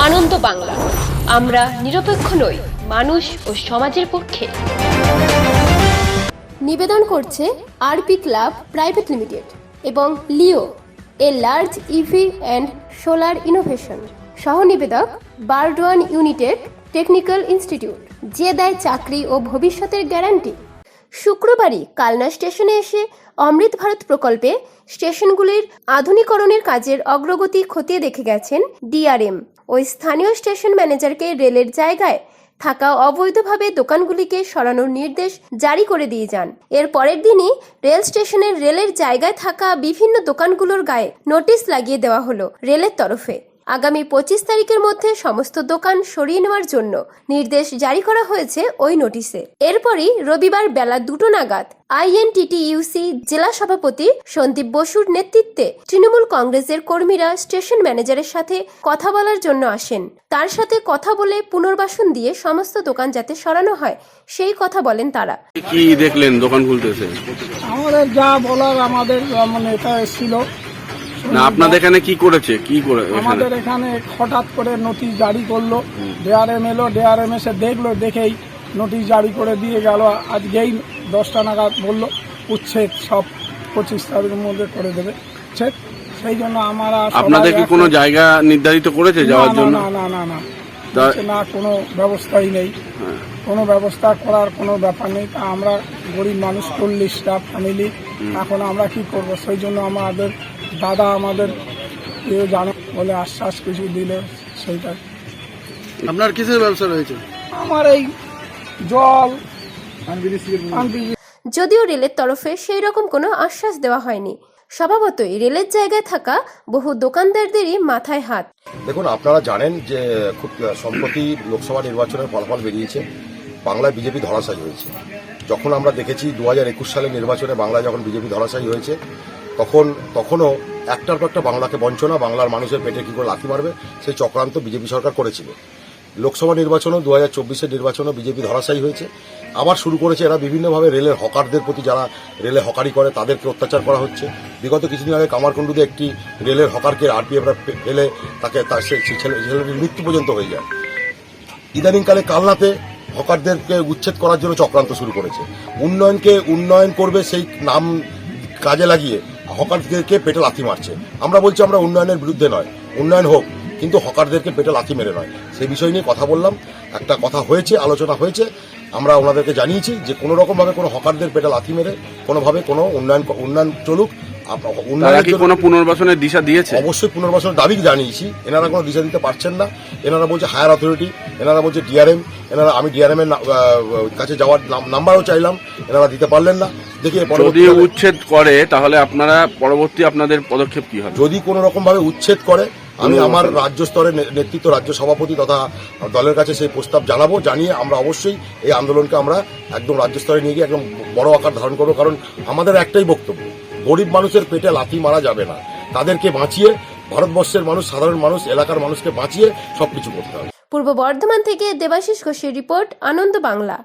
আনন্দ বাংলা। আমরা নিরপেক্ষ নই, মানুষ ও সমাজের পক্ষে। নিবেদন করছে আরপি ক্লাব প্রাইভেট লিমিটেড এবং Leo, a large EV and solar innovation. সহ নিবেদক বারডোয়ান ইউনিটেড টেকনিক্যাল ইনস্টিটিউট, যে দেয় চাকরি ও ভবিষ্যতের গ্যারান্টি। শুক্রবারই কালনা স্টেশনে এসে অমৃত ভারত প্রকল্পে স্টেশনগুলির আধুনিকরণের কাজের অগ্রগতি খতিয়ে দেখে গেছেন ডিআরএম। ওই স্থানীয় স্টেশন ম্যানেজারকে রেলের জায়গায় থাকা অবৈধভাবে দোকানগুলিকে সরানোর নির্দেশ জারি করে দিয়ে যান। এর পরের দিনই রেল স্টেশনের রেলের জায়গায় থাকা বিভিন্ন দোকানগুলোর গায়ে নোটিশ লাগিয়ে দেওয়া হলো রেলের তরফে। আগামী পঁচিশ তারিখের মধ্যে সমস্ত দোকান সরিয়ে নেওয়ার জন্য নির্দেশ জারি করা হয়েছে ওই নোটিশে। এরপরই রবিবার বেলা দুটো নাগাদ আইএনটিটিইউসি জেলা সভাপতি সন্দীপ বসুর নেতৃত্বে তৃণমূল কংগ্রেসের কর্মীরা স্টেশন ম্যানেজারের সাথে কথা বলার জন্য আসেন। তার সাথে কথা বলে পুনর্বাসন দিয়ে সমস্ত দোকান যাতে সরানো হয় সেই কথা বলেন তারা। কি দেখলেন দোকান খুলতেছে? আমাদের যা বলার আমাদের মানে এটা এসেছিল। না আপনাদের এখানে কি করেছে? কি করে আমাদের এখানে হঠাৎ করে নোটিশ জারি করল। ডিআরএম এলো ডিআরএম এসে দেখল দেখেই নোটিশ জারি করে দিয়ে গেল। আজকেই দশটা নাগাদ বলল উচ্ছেদ সব পঁচিশ তারিখের মধ্যে করে দেবে। উচ্ছেদ সেই জন্য আমরা আপনাদের কি কোনো জায়গা নির্ধারিত করেছে যাওয়ার জন্য? না না না না। না কোনো ব্যবস্থাই নেই। হ্যাঁ। কোনো ব্যবস্থা করার কোনো ব্যাপার নেই। তা আমরা গরিব মানুষ চল্লিশটা ফ্যামিলি এখন আমরা কি করব? সেই জন্য আমাদের দাদা আমাদের কেউ জানে বলে আশ্বাস কিছু দিলে সেইটা। আপনার কিসের ব্যবসা রয়েছে? আমার এই জল। যদিও রেলের তরফে সেই রকম কোনো আশ্বাস দেওয়া হয়নি। স্বভাবতই রেলের জায়গায় থাকা বহু দোকানদারদেরই মাথায় হাত। দেখুন আপনারা জানেন যে খুব সম্প্রতি লোকসভা নির্বাচনের ফলাফল বেরিয়েছে বাংলায় বিজেপি ধরাশায়ী হয়েছে। যখন আমরা দেখেছি দু হাজার একুশ সালের নির্বাচনে বাংলায় যখন বিজেপি ধরাশায়ী হয়েছে তখন, তখনও একটার পর একটা বাংলাকে বঞ্চনা, বাংলার মানুষের পেটে কী করে লাথি মারবে সেই চক্রান্ত বিজেপি সরকার করেছিল। লোকসভা নির্বাচনও দু হাজার চব্বিশের নির্বাচনও বিজেপি ধরাশায়ী হয়েছে। আবার শুরু করেছে এরা বিভিন্নভাবে রেলের হকারদের প্রতি যারা রেলে হকারি করে, তাদেরকে অত্যাচার করা হচ্ছে। বিগত কিছুদিন আগে কামারকুণ্ডুতে একটি রেলের হকারকে আরপিএফরা ফেলে তাকে তার সেই সেই ছেলে ছেলেটির মৃত্যু পর্যন্ত হয়ে যায়। ইদানিংকালে কালনাতে হকারদেরকে উচ্ছেদ করার জন্য চক্রান্ত শুরু করেছে। উন্নয়নকে উন্নয়ন করবে সেই নাম কাজে লাগিয়ে হকারদেরকে পেটে লাথি মারছে। আমরা বলছি আমরা উন্নয়নের বিরুদ্ধে নয় উন্নয়ন হোক কিন্তু হকারদেরকে পেটে লাথি মেরে নয়। সেই বিষয় নিয়ে কথা বললাম একটা কথা হয়েছে আলোচনা হয়েছে আমরা ওনাদেরকে জানিয়েছি যে কোনো রকমভাবে কোনো হকারদের পেটে লাথি মেরে কোনোভাবে কোনো উন্নয়ন উন্নয়ন চলুক কোনো পুনর্বাসনের দিশা দিয়েছে? অবশ্যই পুনর্বাসনের দাবি জানিয়েছি। এনারা কোনো দিশা দিতে পারছেন না। এনারা বলছে হায়ার অথরিটি এনারা বলছে ডিআরএম এনারা আমি ডিআরএম এর কাছে যাওয়ার নাম- নাম্বারও চাইলাম এনারা দিতে পারলেন না। যদি উচ্ছেদ করে তাহলে আপনারা পরবর্তী আপনাদের পদক্ষেপ কি হবে? যদি কোনো রকম ভাবে উচ্ছেদ করে আমি আমার রাজ্য স্তরের নেতৃত্ব রাজ্য সভাপতি তথা দলের কাছে সেই প্রস্তাব জানাব জানিয়ে আমরা অবশ্যই এই আন্দোলনকে আমরা একদম রাজ্য স্তরে নিয়ে গিয়ে একদম বড় আকার ধারণ করব। কারণ আমাদের একটাই বক্তব্য গরিব মানুষের পেটে লাথি মারা যাবে না। তাদেরকে বাঁচিয়ে ভারতবর্ষের মানুষ সাধারণ মানুষ এলাকার মানুষকে বাঁচিয়ে সবকিছু করতে হবে। পূর্ব বর্ধমান থেকে দেবাশিস ঘোষের রিপোর্ট আনন্দ বাংলা।